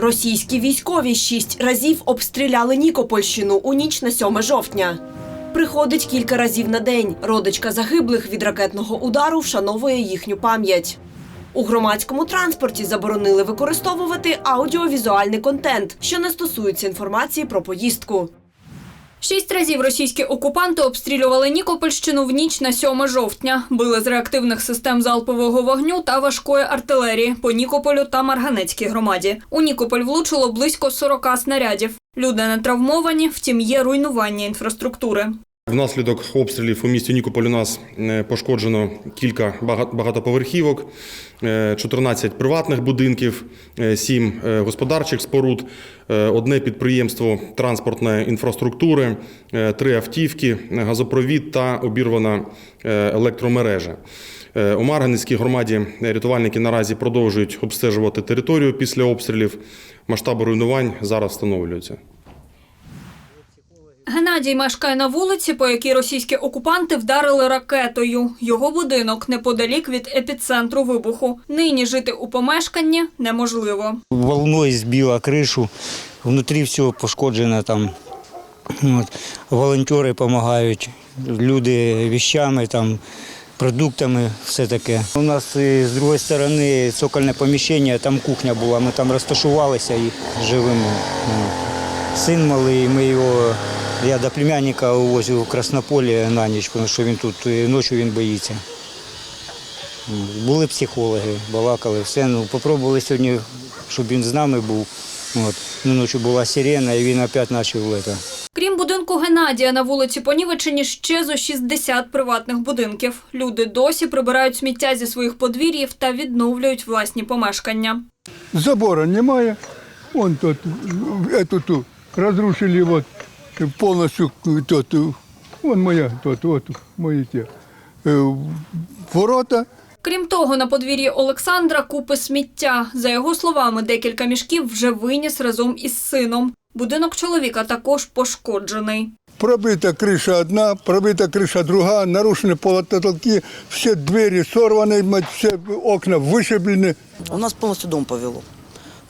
Російські військові шість разів обстріляли Нікопольщину у ніч на 7 жовтня. Приходить кілька разів на день. Родичка загиблих від ракетного удару вшановує їхню пам'ять. У громадському транспорті заборонили використовувати аудіовізуальний контент, що не стосується інформації про поїздку. Шість разів російські окупанти обстрілювали Нікопольщину в ніч на 7 жовтня. Били з реактивних систем залпового вогню та важкої артилерії по Нікополю та Марганецькій громаді. У Нікополь влучило близько 40 снарядів. Люди не травмовані, втім є руйнування інфраструктури. Внаслідок обстрілів у місті Нікополь у нас е, пошкоджено кілька багатоповерхівок, е, 14 приватних будинків, 7 господарчих споруд, е, одне підприємство транспортної інфраструктури, 3 автівки, газопровід та обірвана е, електромережа. Е, У Марганецькій громаді рятувальники наразі продовжують обстежувати територію після обстрілів. Масштаби руйнувань зараз встановлюються. Геннадій мешкає на вулиці, по якій російські окупанти вдарили ракетою. Його будинок неподалік від епіцентру вибуху. Нині жити у помешканні неможливо. волной сбила крышу, внутри все пошкоджено там. От. Волонтери допомагають, люди віщами, там, продуктами, все таке. У нас з другої сторони цокольне поміщення, там кухня була, ми там розташувалися і живемо. Син малий, ми його, я до племянника увозив в Краснополі на ніч, тому що він тут ночі він боїться. Були психологи, балакали, все. Ну, попробували сьогодні, щоб він з нами був. От. Ну, ночі була сирена, і він опять почав це. Крім будинку Геннадія, на вулиці Понівечені ще зо 60 приватних будинків. Люди досі прибирають сміття зі своїх подвір'їв та відновлюють власні помешкання. Забора немає. Вон тут, эту ту, разрушили вот полностью тот, вон моя, тот, вот мои те, э, ворота. Крім того, на подвір'ї Олександра купи сміття. За його словами, декілька мішків вже виніс разом із сином. Будинок чоловіка також пошкоджений. Пробита крыша одна, пробита крыша другая, нарушены полотолки, все двери сорваны, мать, все окна вышиблены. У нас полностью дом повело.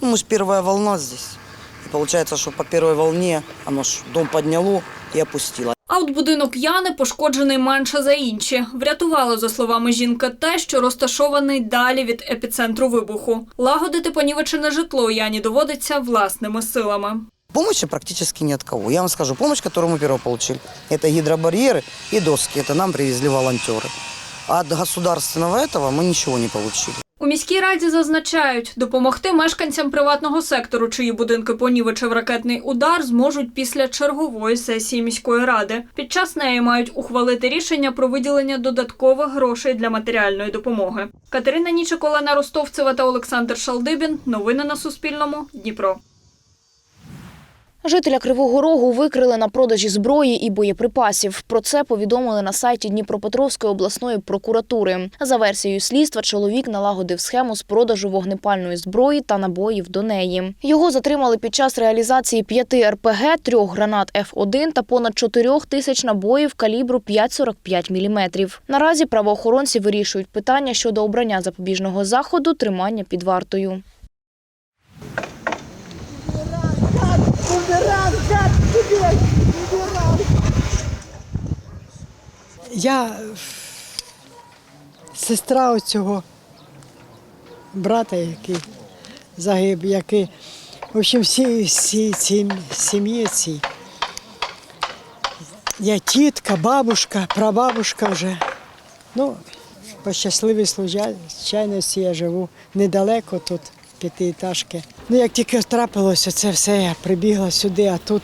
Ну, мы же первая волна здесь. И получается, что по первой волне оно ж дом подняло и опустило. А от будинок Яни пошкоджений менше за інші. Врятувало, за словами жінки, те, що розташований далі від епіцентру вибуху. Лагодити понівечене житло Яні доводиться власними силами. Помощи практически ни от кого. Я вам скажу, помощь, которую мы первого получили, это гидробарьеры и доски. Это нам привезли волонтеры. А от государственного этого мы ничего не получили. У міській раді зазначають, допомогти мешканцям приватного сектору, чиї будинки понівечив ракетний удар, зможуть після чергової сесії міської ради. Під час неї мають ухвалити рішення про виділення додаткових грошей для матеріальної допомоги. Катерина Нічик, Олена Ростовцева та Олександр Шалдибін. Новини на Суспільному. Дніпро. Жителя Кривого Рогу викрили на продажі зброї і боєприпасів. Про це повідомили на сайті Дніпропетровської обласної прокуратури. За версією слідства, чоловік налагодив схему з продажу вогнепальної зброї та набоїв до неї. Його затримали під час реалізації п'яти РПГ, трьох гранат Ф1 та понад чотирьох тисяч набоїв калібру 5,45 мм. Наразі правоохоронці вирішують питання щодо обрання запобіжного заходу тримання під вартою. Я сестра оцього брата, який загиб, який, в общем, всі, всі ці сім'ї цій. Я тітка, бабушка, прабабушка вже. Ну, по щасливій случайності я живу недалеко тут, п'ятиэтажки. Ну, як тільки трапилося це все, я прибігла сюди, а тут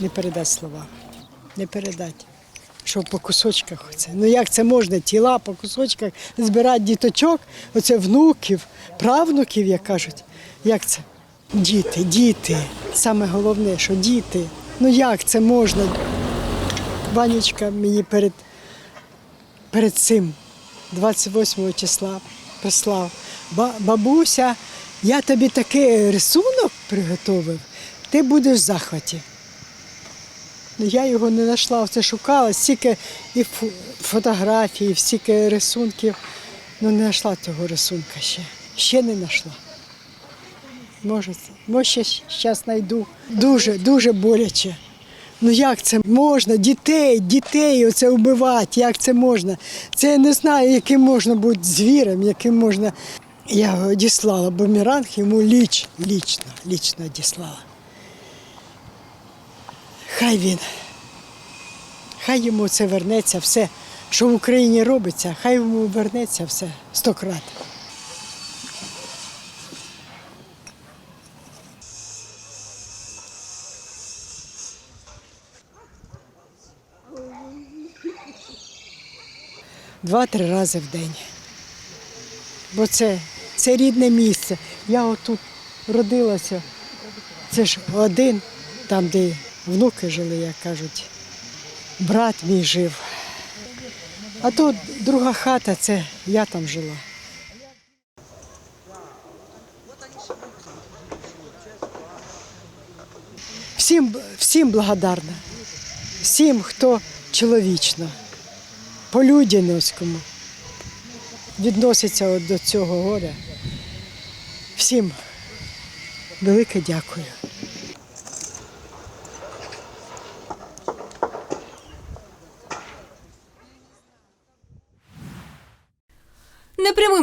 не передати слова не передати. Що по кусочках оце. Ну як це можна, тіла по кусочках збирати діточок, оце внуків, правнуків, як кажуть. Як це? Діти, діти. Саме головне, що діти. Ну як це можна? Ванечка мені перед, перед цим, 28 числа, прислав. Ба- бабуся, я тобі такий рисунок приготовив, ти будеш в захваті. Я його не знайшла, все шукала, стільки і фотографій, стільки рисунків. Ну не знайшла цього рисунка ще. Ще не знайшла. Може, може зараз знайду. Дуже, дуже боляче. Ну як це можна? Дітей, дітей оце вбивати, як це можна? Це я не знаю, яким можна бути звірем, яким можна. Я одіслала бумеранг йому ліч, лічно, лічно одіслала. Хай він, хай йому це вернеться все, що в Україні робиться, хай йому вернеться все стократ. Два-три рази в день. Бо це, це рідне місце. Я отут родилася. Це ж один, там, де внуки жили, як кажуть. Брат мій жив. А тут друга хата, це я там жила. Всім, всім благодарна. Всім, хто чоловічно, по-людяновському відноситься до цього горя. Всім велике дякую.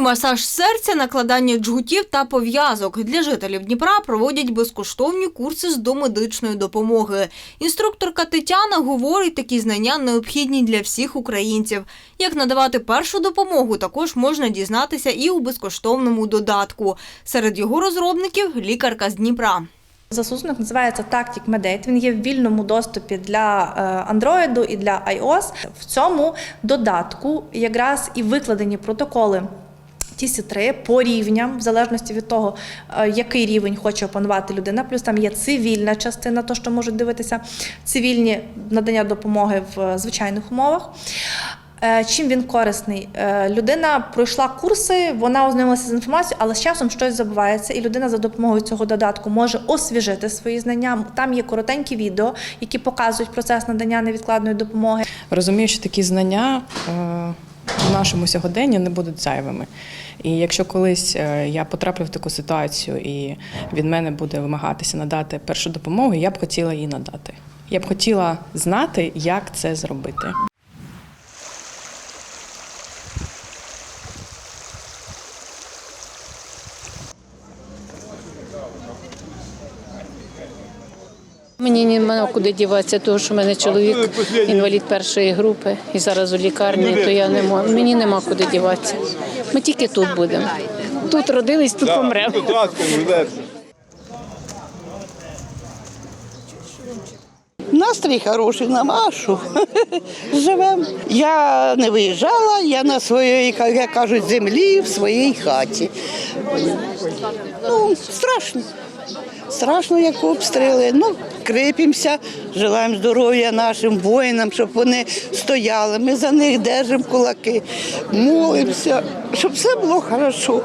Масаж серця, накладання джгутів та пов'язок для жителів Дніпра проводять безкоштовні курси з домедичної допомоги. Інструкторка Тетяна говорить, такі знання необхідні для всіх українців. Як надавати першу допомогу, також можна дізнатися і у безкоштовному додатку. Серед його розробників лікарка з Дніпра. Застосунок називається Tactic Medate. Він є в вільному доступі для е, Android і для iOS. В цьому додатку якраз і викладені протоколи. TC3 по рівням, в залежності від того, е, який рівень хоче опанувати людина. Плюс там є цивільна частина, то що можуть дивитися, цивільні надання допомоги в е, звичайних умовах. Е, Чим він корисний? Людина пройшла курси, вона ознайомилася з інформацією, але з часом щось забувається, і людина за допомогою цього додатку може освіжити свої знання. Там є коротенькі відео, які показують процес надання невідкладної допомоги. Розумію, що такі знання в нашому сьогоденні не будуть зайвими. І якщо колись е, я потраплю в таку ситуацію і від мене буде вимагатися надати першу допомогу, я б хотіла її надати. Я б хотіла знати, як це зробити. Мені нема куди діватися, тому що в мене чоловік інвалід першої групи і зараз у лікарні, то я не можу. Мені нема куди діватися. Ми тільки тут будемо. Тут родились, тут помремо. Настрій хороший на Машу. Живемо. Я не виїжджала, я на своїй, як кажуть, землі, в своїй хаті. Ну, страшно. Страшно, як обстріли. Ну, крепимося, желаємо здоров'я нашим воїнам, щоб вони стояли. Ми за них держимо кулаки, молимося, щоб все було хорошо.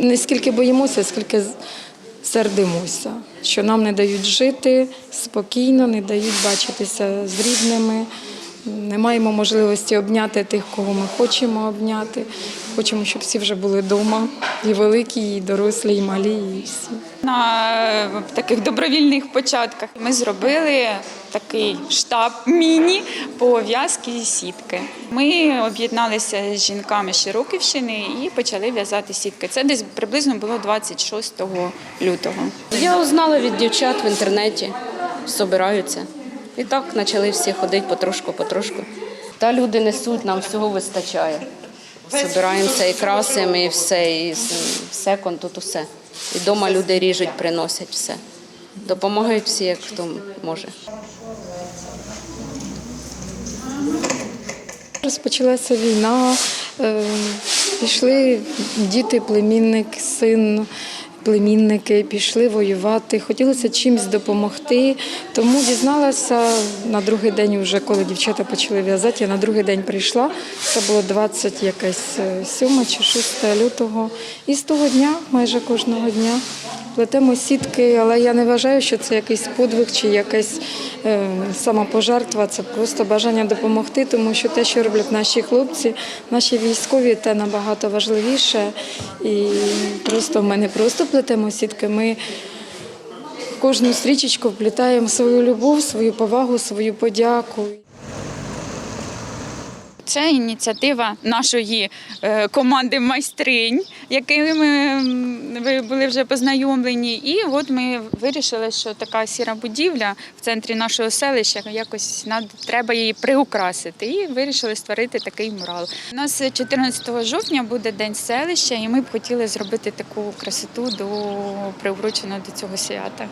Не скільки боїмося, скільки сердимося, що нам не дають жити спокійно, не дають бачитися з рідними. Не маємо можливості обняти тих, кого ми хочемо обняти. Хочемо, щоб всі вже були вдома, і великі, і дорослі, і малі, і всі. На таких добровільних початках ми зробили такий штаб міні по в'язки і сітки. Ми об'єдналися з жінками Широківщини і почали в'язати сітки. Це десь приблизно було 26 лютого. Я узнала від дівчат в інтернеті, збираються. І так почали всі ходити потрошку-потрошку. Та люди несуть, нам всього вистачає. Збираємося і красимо, і все, і секонд тут усе. І вдома люди ріжуть, приносять все. Допомагають всі, як хто може. Розпочалася війна, е, пішли діти, племінник, син, племінники, пішли воювати. Хотілося чимось допомогти. Тому дізналася на другий день, вже коли дівчата почали в'язати, я на другий день прийшла. Це було 20 якесь 7 чи 6 лютого. І з того дня, майже кожного дня, Плетемо сітки, але я не вважаю, що це якийсь подвиг чи якась е, самопожертва. Це просто бажання допомогти, тому що те, що роблять наші хлопці, наші військові, те набагато важливіше. І просто ми не просто плетемо сітки, ми кожну стрічечку вплітаємо свою любов, свою повагу, свою подяку. Це ініціатива нашої е, команди майстринь, якими ми ви були вже познайомлені. І от ми вирішили, що така сіра будівля в центрі нашого селища якось треба її приукрасити. І вирішили створити такий мурал. У нас 14 жовтня буде день селища, і ми б хотіли зробити таку красоту до приурочену до цього свята.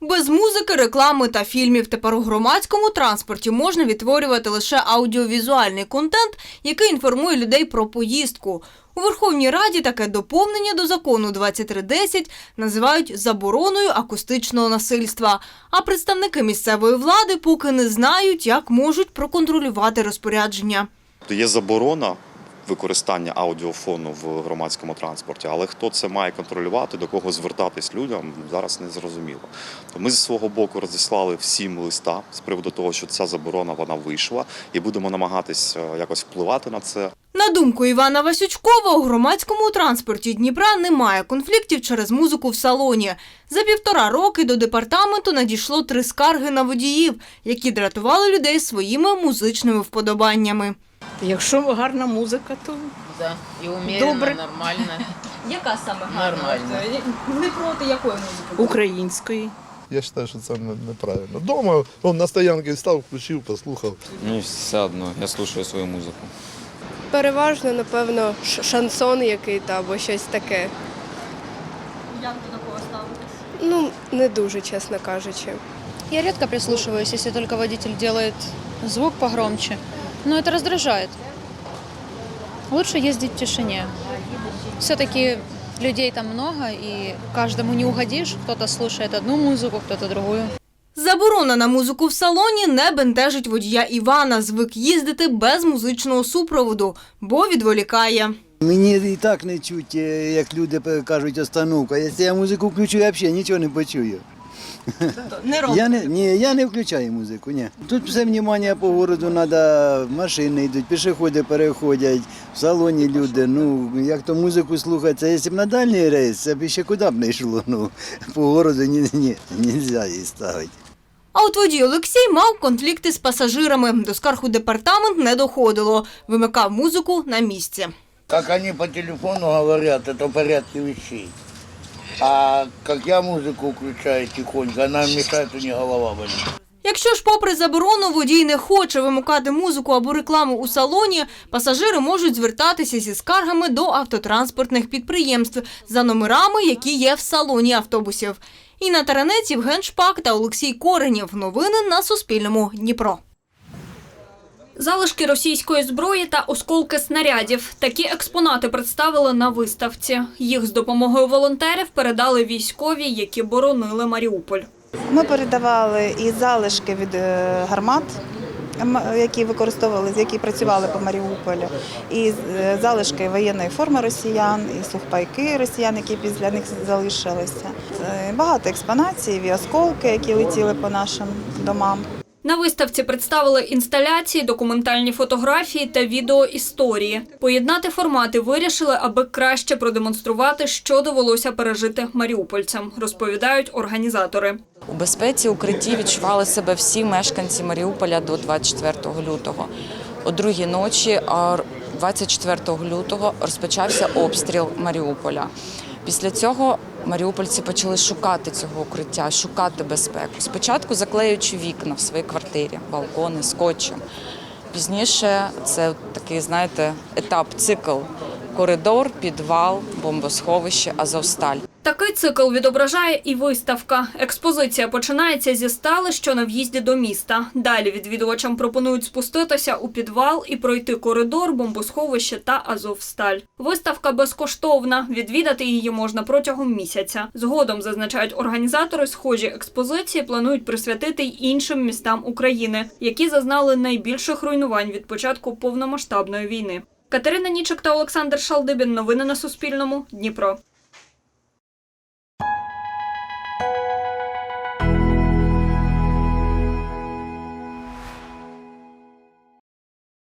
Без музики, реклами та фільмів тепер у громадському транспорті можна відтворювати лише аудіовізуальний контент, який інформує людей про поїздку. У Верховній Раді таке доповнення до закону 2310 називають забороною акустичного насильства. А представники місцевої влади поки не знають, як можуть проконтролювати розпорядження. Є заборона використання аудіофону в громадському транспорті, але хто це має контролювати, до кого звертатись людям, зараз не зрозуміло. То ми зі свого боку розіслали всім листа з приводу того, що ця заборона вона вийшла, і будемо намагатись е, якось впливати на це. На думку Івана Васючкова, у громадському транспорті Дніпра немає конфліктів через музику в салоні. За півтора роки до департаменту надійшло три скарги на водіїв, які дратували людей своїми музичними вподобаннями. Якщо гарна музика, то Да, і умеренно, Добре. нормально. Яка саме гарна? Не проти якої музики? української. Я вважаю, що це не- неправильно. Дома он на стоянці став, включив, послухав. Мені все одно, я слухаю свою музику. Переважно, напевно, шансон який-то або щось таке. Як до такого ставитись? Ну, не дуже, чесно кажучи. Я редко прислушиваюсь, если только водитель делает звук погромче. Но это раздражает. Лучше ездить в тишине. Все-таки людей там много, и каждому не угодишь. Кто-то слушает одну музыку, кто-то другую. Заборона на музику в салоні не бентежить водія Івана. Звик їздити без музичного супроводу, бо відволікає. Мені і так не чуть, е, як люди кажуть, остановка. Якщо я музику включу, я взагалі нічого не почую. Не Я не, ні, я не включаю музику, ні. Тут все внимання по городу треба, машини йдуть, пішоходи переходять, в салоні люди. Ну, як то музику слухати, це якщо б на дальній рейс, це б ще куди б не йшло. Ну, по городу ні, ні, не можна її ставити. А от водій Олексій мав конфлікти з пасажирами. До скарг у департамент не доходило. Вимикав музику на місці. Как они по телефону говорят, это в порядке вещей. А как я музыку включаю тихонько, она мешает, у них голова болит. Якщо ж, попри заборону, водій не хоче вимикати музику або рекламу у салоні, пасажири можуть звертатися зі скаргами до автотранспортних підприємств за номерами, які є в салоні автобусів. Інна Таранець, Євген Шпак та Олексій Коренєв. Новини на Суспільному. Дніпро. Залишки російської зброї та осколки снарядів. Такі експонати представили на виставці. Їх з допомогою волонтерів передали військові, які боронили Маріуполь. Ми передавали і залишки від е, гармат, які використовували, які працювали по Маріуполю, і е, залишки воєнної форми росіян, і сухпайки росіян, які після них залишилися. Е, Багато експонацій, і осколки, які летіли по нашим домам. На виставці представили інсталяції, документальні фотографії та відеоісторії. Поєднати формати вирішили, аби краще продемонструвати, що довелося пережити маріупольцям, розповідають організатори. У безпеці укритті відчували себе всі мешканці Маріуполя до 24 лютого. О другій ночі, а 24 лютого, розпочався обстріл Маріуполя. Після цього маріупольці почали шукати цього укриття, шукати безпеку. Спочатку заклеюючи вікна в своїй квартирі, балкони, скотчем. Пізніше це такий, знаєте, етап, цикл. Коридор, підвал, бомбосховище, Азовсталь. Такий цикл відображає і виставка. Експозиція починається зі стали, що на в'їзді до міста. Далі відвідувачам пропонують спуститися у підвал і пройти коридор, бомбосховище та Азовсталь. Виставка безкоштовна. Відвідати її можна протягом місяця. Згодом зазначають організатори, схожі експозиції планують присвятити й іншим містам України, які зазнали найбільших руйнувань від початку повномасштабної війни. Катерина Нічик та Олександр Шалдибін. Новини на Суспільному. Дніпро.